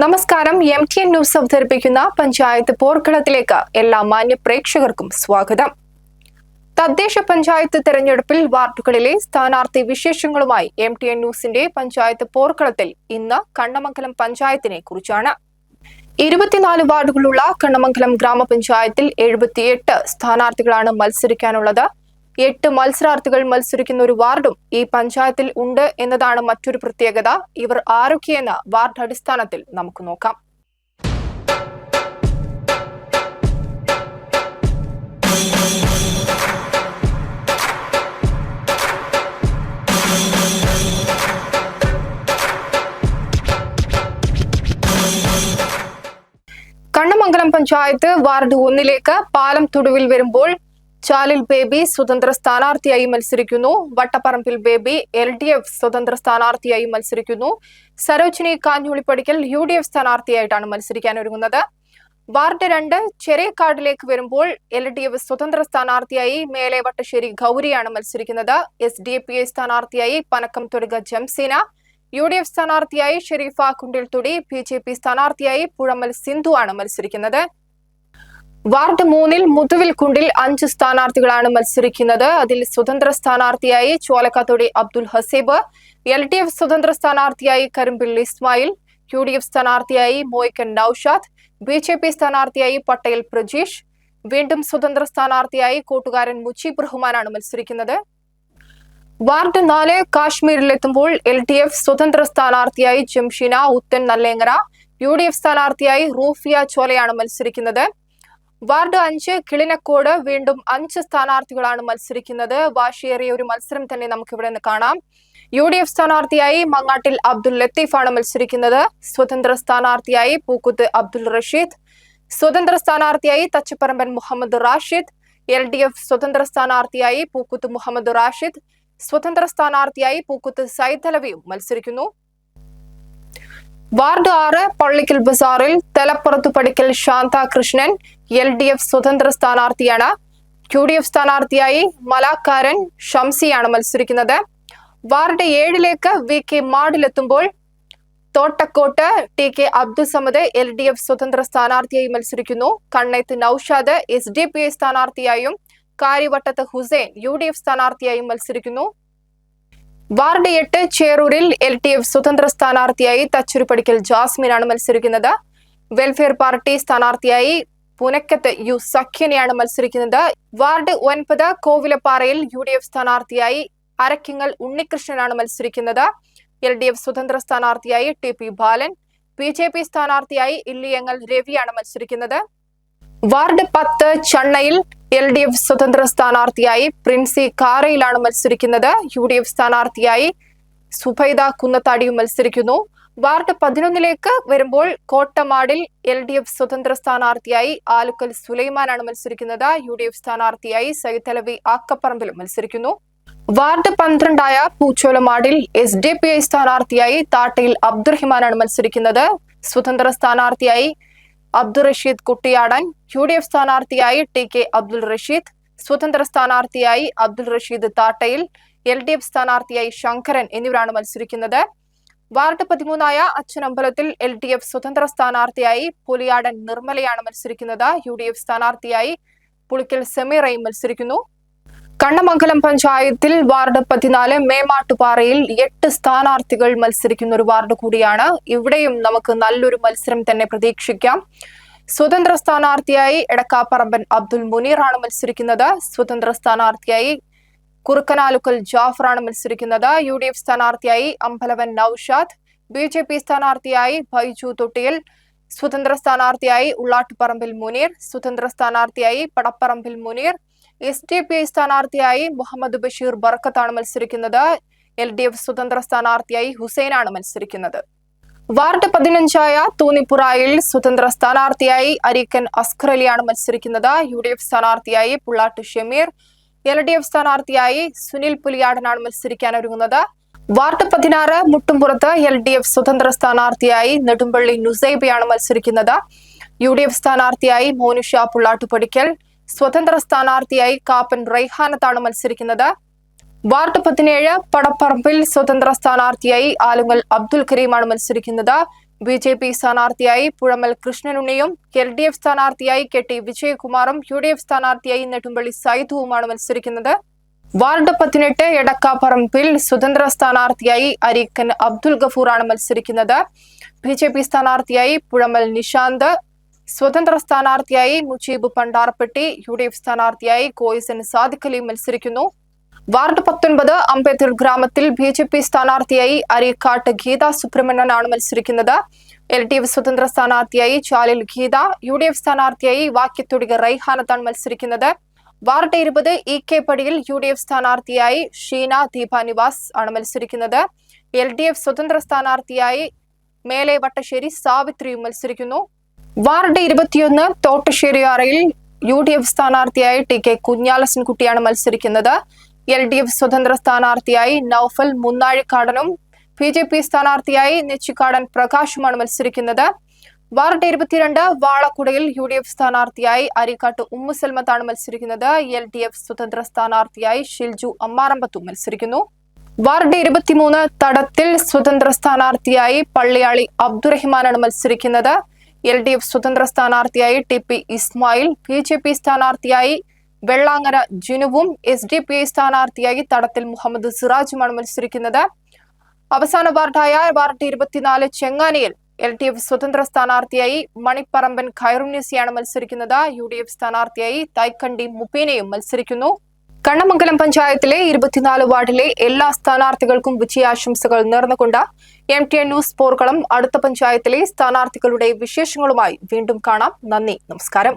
നമസ്കാരം M T N news അവതരിപ്പിക്കുന്ന പഞ്ചായത്ത് പോർക്കളത്തിലേക്ക് എല്ലാ മാന്യ പ്രേക്ഷകർക്കും സ്വാഗതം. തദ്ദേശ പഞ്ചായത്ത് തെരഞ്ഞെടുപ്പിൽ വാർഡുകളിലെ സ്ഥാനാർത്ഥി വിശേഷങ്ങളുമായി എം ടി എൻ ന്യൂസിന്റെ പഞ്ചായത്ത് പോർക്കളത്തിൽ ഇന്ന് കണ്ണമംഗലം പഞ്ചായത്തിനെ കുറിച്ചാണ്. ഇരുപത്തിനാല് വാർഡുകളുള്ള കണ്ണമംഗലം ഗ്രാമപഞ്ചായത്തിൽ എഴുപത്തിയെട്ട് സ്ഥാനാർത്ഥികളാണ് മത്സരിക്കാനുള്ളത്. എട്ട് മത്സരാർത്ഥികൾ മത്സരിക്കുന്ന ഒരു വാർഡും ഈ പഞ്ചായത്തിൽ ഉണ്ട് എന്നതാണ് മറ്റൊരു പ്രത്യേകത. ഇവർ ആരൊക്കെയെന്ന് വാർഡ് അടിസ്ഥാനത്തിൽ നമുക്ക് നോക്കാം. കണ്ണമംഗലം പഞ്ചായത്ത് വാർഡ് ഒന്നിലേക്ക് പാലം തൊടുവിൽ വരുമ്പോൾ ചാലിൽ ബേബി സ്വതന്ത്ര സ്ഥാനാർത്ഥിയായി മത്സരിക്കുന്നു. Vattapparambil Baby L D F സ്വതന്ത്ര സ്ഥാനാർത്ഥിയായി മത്സരിക്കുന്നു. Sarojini Kanjulippadikkal U D F സ്ഥാനാർത്ഥിയായിട്ടാണ് മത്സരിക്കാൻ ഒരുങ്ങുന്നത്. വാർഡ് രണ്ട് ചെറിയക്കാടിലേക്ക് വരുമ്പോൾ എൽ ഡി എഫ് സ്വതന്ത്ര സ്ഥാനാർത്ഥിയായി മേലെ വട്ടശ്ശേരി ഗൗരിയാണ് മത്സരിക്കുന്നത്. എസ് ഡി പി ഐ സ്ഥാനാർത്ഥിയായി Panakkam Thoduka Jamseena. U D F സ്ഥാനാർത്ഥിയായി Sherifa Kundilthudi B J P സ്ഥാനാർത്ഥിയായി പുഴമൽ സിന്ധു ആണ് മത്സരിക്കുന്നത്. വാർഡ് മൂന്നിൽ മുതുവിൽ കുണ്ടിൽ അഞ്ച് സ്ഥാനാർത്ഥികളാണ് മത്സരിക്കുന്നത്. അതിൽ സ്വതന്ത്ര സ്ഥാനാർത്ഥിയായി Cholakkathodi Abdul Haseeb L D F സ്വതന്ത്ര സ്ഥാനാർത്ഥിയായി Karimpil Ismail U D F സ്ഥാനാർത്ഥിയായി Moykkan Naushad B J P സ്ഥാനാർത്ഥിയായി പട്ടേൽ പ്രജീഷ് വീണ്ടും സ്വതന്ത്ര സ്ഥാനാർത്ഥിയായി കൂട്ടുകാരൻ മുജീബ് റഹ്മാനാണ് മത്സരിക്കുന്നത്. വാർഡ് നാല് കാശ്മീരിലെത്തുമ്പോൾ എൽ ഡി എഫ് സ്വതന്ത്ര സ്ഥാനാർത്ഥിയായി Jamsheena Uthan Nallengara U D F സ്ഥാനാർത്ഥിയായി റൂഫിയ ചോലയാണ് മത്സരിക്കുന്നത്. വാർഡ് അഞ്ച് കിളിനക്കോട് വീണ്ടും അഞ്ച് സ്ഥാനാർത്ഥികളാണ് മത്സരിക്കുന്നത്. വാശിയേറിയ ഒരു മത്സരം തന്നെ നമുക്ക് ഇവിടെ നിന്ന് കാണാം. യു ഡി എഫ് സ്ഥാനാർത്ഥിയായി മങ്ങാട്ടിൽ അബ്ദുൽ ലത്തീഫാണ് മത്സരിക്കുന്നത്. സ്വതന്ത്ര സ്ഥാനാർത്ഥിയായി പൂക്കുത്ത് അബ്ദുൽ റഷീദ്. സ്വതന്ത്ര സ്ഥാനാർത്ഥിയായി Thachaparamban Muhammad Rashid. L D F സ്വതന്ത്ര സ്ഥാനാർത്ഥിയായി പൂക്കുത്ത് മുഹമ്മദ് റാഷിദ്. സ്വതന്ത്ര സ്ഥാനാർത്ഥിയായി പൂക്കുത്ത് സൈദ് അലവിയും മത്സരിക്കുന്നു. വാർഡ് ആറ് പള്ളിക്കൽ ബസാറിൽ തലപ്പുറത്തു Padikkal Shantha Krishnan L D F സ്വതന്ത്ര സ്ഥാനാർത്ഥിയാണ്. യു ഡി എഫ് സ്ഥാനാർത്ഥിയായി മലാക്കാരൻ ഷംസിയാണ് മത്സരിക്കുന്നത്. വാർഡ് ഏഴിലേക്ക് V K മാഡിലെത്തുമ്പോൾ Thottakkott T K Abdul Samad L D F സ്വതന്ത്ര സ്ഥാനാർത്ഥിയായി മത്സരിക്കുന്നു. Kanneth Naushad S D P I സ്ഥാനാർത്ഥിയായും Kariyavattath Hussain U D F സ്ഥാനാർത്ഥിയായും മത്സരിക്കുന്നു. വാർഡ് എട്ട് ചേറൂരിൽ എൽ ടി എഫ് സ്വതന്ത്ര സ്ഥാനാർത്ഥിയായി തച്ചുരുപടിക്കൽ ജാസ്മിനാണ് മത്സരിക്കുന്നത്. വെൽഫെയർ പാർട്ടി സ്ഥാനാർത്ഥിയായി പുനക്കത്ത് യു സഖ്യനെയാണ് മത്സരിക്കുന്നത്. വാർഡ് ഒൻപത് കോവിലപ്പാറയിൽ യു ഡി എഫ് സ്ഥാനാർത്ഥിയായി അരക്കിങ്ങൽ ഉണ്ണികൃഷ്ണനാണ് മത്സരിക്കുന്നത്. എൽ ഡി എഫ് സ്വതന്ത്ര സ്ഥാനാർത്ഥിയായി T P Balan B J P സ്ഥാനാർത്ഥിയായി ഇല്ലിയങ്ങൽ രവിയാണ് മത്സരിക്കുന്നത്. വാർഡ് പത്ത് ചണ്ണയിൽ എൽ ഡി എഫ് സ്വതന്ത്ര സ്ഥാനാർത്ഥിയായി പ്രിൻസി കാറയിലാണ് മത്സരിക്കുന്നത്. യു ഡി എഫ് സ്ഥാനാർത്ഥിയായി സുഭൈദ കുന്നത്താടിയും മത്സരിക്കുന്നു. വാർഡ് പതിനൊന്നിലേക്ക് വരുമ്പോൾ കോട്ടമാടിൽ എൽ ഡി എഫ് സ്വതന്ത്ര സ്ഥാനാർത്ഥിയായി ആലുക്കൽ സുലൈമാനാണ് മത്സരിക്കുന്നത്. യു ഡി എഫ് സ്ഥാനാർത്ഥിയായി സൈതലവി ആക്കപ്പറമ്പിലും മത്സരിക്കുന്നു. വാർഡ് പന്ത്രണ്ടായ പൂച്ചോലമാടിൽ എസ് ഡി പി ഐ സ്ഥാനാർത്ഥിയായി താട്ടയിൽ അബ്ദുറഹിമാനാണ് മത്സരിക്കുന്നത്. സ്വതന്ത്ര സ്ഥാനാർത്ഥിയായി Abdul Rasheed Kuttiyadan U D F സ്ഥാനാർത്ഥിയായി ടി കെ അബ്ദുൾ റഷീദ് സ്വതന്ത്ര സ്ഥാനാർത്ഥിയായി Abdul Rasheed Thattayil L D F സ്ഥാനാർത്ഥിയായി ശങ്കരൻ എന്നിവരാണ് മത്സരിക്കുന്നത്. വാർഡ് പതിമൂന്നായ അച്ഛനമ്പലത്തിൽ എൽ ഡി എഫ് സ്വതന്ത്ര സ്ഥാനാർത്ഥിയായി പുലിയാടൻ നിർമ്മലയാണ് മത്സരിക്കുന്നത്. യു ഡി എഫ് സ്ഥാനാർത്ഥിയായി പുളിക്കൽ സെമീറയും മത്സരിക്കുന്നു. കണ്ണമംഗലം പഞ്ചായത്തിൽ വാർഡ് പതിനാല് മേമാട്ടുപാറയിൽ എട്ട് സ്ഥാനാർത്ഥികൾ മത്സരിക്കുന്ന ഒരു വാർഡ് കൂടിയാണ്. ഇവിടെയും നമുക്ക് നല്ലൊരു മത്സരം തന്നെ പ്രതീക്ഷിക്കാം. സ്വതന്ത്ര സ്ഥാനാർത്ഥിയായി എടക്കാപ്പറമ്പൻ അബ്ദുൽ മുനീറാണ് മത്സരിക്കുന്നത്. സ്വതന്ത്ര സ്ഥാനാർത്ഥിയായി കുറുക്കനാലുക്കൽ ജാഫറാണ് മത്സരിക്കുന്നത്. യു ഡി എഫ് സ്ഥാനാർത്ഥിയായി Ambalavan Noushad. B J P സ്ഥാനാർത്ഥിയായി ഭൈജു തൊട്ടിയിൽ. സ്വതന്ത്ര സ്ഥാനാർത്ഥിയായി ഉള്ളാട്ടുപറമ്പിൽ മുനീർ. സ്വതന്ത്ര സ്ഥാനാർത്ഥിയായി Padapparambil Muneer. S D P I സ്ഥാനാർത്ഥിയായി മുഹമ്മദ് ബഷീർ ബർക്കത്താണ് മത്സരിക്കുന്നത്. എൽ ഡി എഫ് സ്വതന്ത്ര സ്ഥാനാർത്ഥിയായി ഹുസൈനാണ് മത്സരിക്കുന്നത്. വാർഡ് പതിനഞ്ചായ തൂന്നിപ്പുറായിൽ സ്വതന്ത്ര സ്ഥാനാർത്ഥിയായി അരീക്കൻ അസ്കർ അലിയാണ് മത്സരിക്കുന്നത്. യു ഡി എഫ് സ്ഥാനാർത്ഥിയായി Pullat Shameer L D F സ്ഥാനാർത്ഥിയായി സുനിൽ പുലിയാടനാണ് മത്സരിക്കാൻ ഒരുങ്ങുന്നത്. വാർഡ് പതിനാറ് മുട്ടുംപുറത്ത് എൽ ഡി എഫ് സ്വതന്ത്ര സ്ഥാനാർത്ഥിയായി നെടുമ്പള്ളി നുസൈബയാണ് മത്സരിക്കുന്നത്. യു ഡി എഫ് സ്ഥാനാർത്ഥിയായി മോനുഷ പുള്ളാട്ടുപടിക്കൽ സ്വതന്ത്ര സ്ഥാനാർത്ഥിയായി കാപ്പൻ റൈഹാനത്താണ് മത്സരിക്കുന്നത്. വാർഡ് പതിനേഴ് പടപ്പറമ്പിൽ സ്വതന്ത്ര സ്ഥാനാർത്ഥിയായി ആലുങ്ങൽ അബ്ദുൽ കരീമാണ് മത്സരിക്കുന്നത്. ബി ജെ പി സ്ഥാനാർത്ഥിയായി പുഴമൽ കൃഷ്ണനുണ്ണിയും എൽ ഡി എഫ് സ്ഥാനാർത്ഥിയായി കെ ടി വിജയകുമാറും യു ഡി എഫ് സ്ഥാനാർത്ഥിയായി നെടുമ്പള്ളി സൈധുവുമാണ് മത്സരിക്കുന്നത്. വാർഡ് പതിനെട്ട് എടക്കാപ്പറമ്പിൽ സ്വതന്ത്ര സ്ഥാനാർത്ഥിയായി അരീക്കൻ അബ്ദുൽ ഗഫൂറാണ് മത്സരിക്കുന്നത്. ബി ജെ പി സ്ഥാനാർത്ഥിയായി പുഴമൽ നിഷാന്ത് സ്വതന്ത്ര സ്ഥാനാർത്ഥിയായി Mujeeb Pandarppetty U D F സ്ഥാനാർത്ഥിയായി കോയിസൻ സാദിഖലി മത്സരിക്കുന്നു. വാർഡ് പത്തൊൻപത് അംബേദ്കർ ഗ്രാമത്തിൽ ബി ജെ പി സ്ഥാനാർത്ഥിയായി അരീക്കാട്ട് ഗീത സുബ്രഹ്മണ്യനാണ് മത്സരിക്കുന്നത്. എൽ ഡി എഫ് സ്വതന്ത്ര സ്ഥാനാർത്ഥിയായി Chalil Geetha U D F സ്ഥാനാർത്ഥിയായി വാക്യത്തൊടിക റൈഹാനത്താണ് മത്സരിക്കുന്നത്. വാർഡ് ഇരുപത് ഇ കെ പടിയിൽ യു ഡി എഫ് സ്ഥാനാർത്ഥിയായി ഷീന ദീപാനിവാസ് ആണ് മത്സരിക്കുന്നത്. എൽ ഡി എഫ് സ്വതന്ത്ര സ്ഥാനാർത്ഥിയായി മേലെ വട്ടശ്ശേരി സാവിത്രിയും മത്സരിക്കുന്നു. വാർഡ് ഇരുപത്തിയൊന്ന് തോട്ടശ്ശേരിയാറയിൽ യു ഡി എഫ് സ്ഥാനാർത്ഥിയായി ടി കെ കുഞ്ഞാലസൻകുട്ടിയാണ് മത്സരിക്കുന്നത്. എൽ ഡി എഫ് സ്വതന്ത്ര സ്ഥാനാർത്ഥിയായി നൌഫൽ മുന്നാഴിക്കാടനും ബി ജെ പി സ്ഥാനാർത്ഥിയായി നെച്ചിക്കാടൻ പ്രകാശുമാണ് മത്സരിക്കുന്നത്. വാർഡ് ഇരുപത്തിരണ്ട് വാളക്കുടയിൽ യു ഡി എഫ് സ്ഥാനാർത്ഥിയായി അരിക്കാട്ട് ഉമ്മുസൽമത്താണ് മത്സരിക്കുന്നത്. എൽ ഡി എഫ് സ്വതന്ത്ര സ്ഥാനാർത്ഥിയായി ഷിൽജു അമ്മാറമ്പത്തും മത്സരിക്കുന്നു. വാർഡ് ഇരുപത്തിമൂന്ന് തടത്തിൽ സ്വതന്ത്ര സ്ഥാനാർത്ഥിയായി പള്ളിയാളി അബ്ദുറഹിമാനാണ് മത്സരിക്കുന്നത്. എൽ ഡി എഫ് സ്വതന്ത്ര സ്ഥാനാർത്ഥിയായി T P Ismail B J P സ്ഥാനാർത്ഥിയായി വെള്ളാങ്ങര ജിനുവും എസ് ഡി പി ഐ സ്ഥാനാർത്ഥിയായി തടത്തിൽ മുഹമ്മദ് സിറാജുമാണ് മത്സരിക്കുന്നത്. അവസാന വാർഡായ വാർഡ് ഇരുപത്തിനാല് ചെങ്ങാനിയിൽ എൽ ഡി എഫ് സ്വതന്ത്ര സ്ഥാനാർത്ഥിയായി മണിപ്പറമ്പൻ ഖൈറുന്നീസിയാണ് മത്സരിക്കുന്നത്. യു ഡി എഫ് സ്ഥാനാർത്ഥിയായി തൈക്കണ്ടി മുപ്പീനയും മത്സരിക്കുന്നു. കണ്ണമംഗലം പഞ്ചായത്തിലെ ഇരുപത്തിനാല് വാർഡിലെ എല്ലാ സ്ഥാനാർത്ഥികൾക്കും വിജയാശംസകൾ നേർന്നുകൊണ്ട് എം ടി എൻ ന്യൂസ് പോർക്കളം അടുത്ത പഞ്ചായത്തിലെ സ്ഥാനാർത്ഥികളുടെ വിശേഷങ്ങളുമായി വീണ്ടും കാണാം. നന്ദി നമസ്കാരം.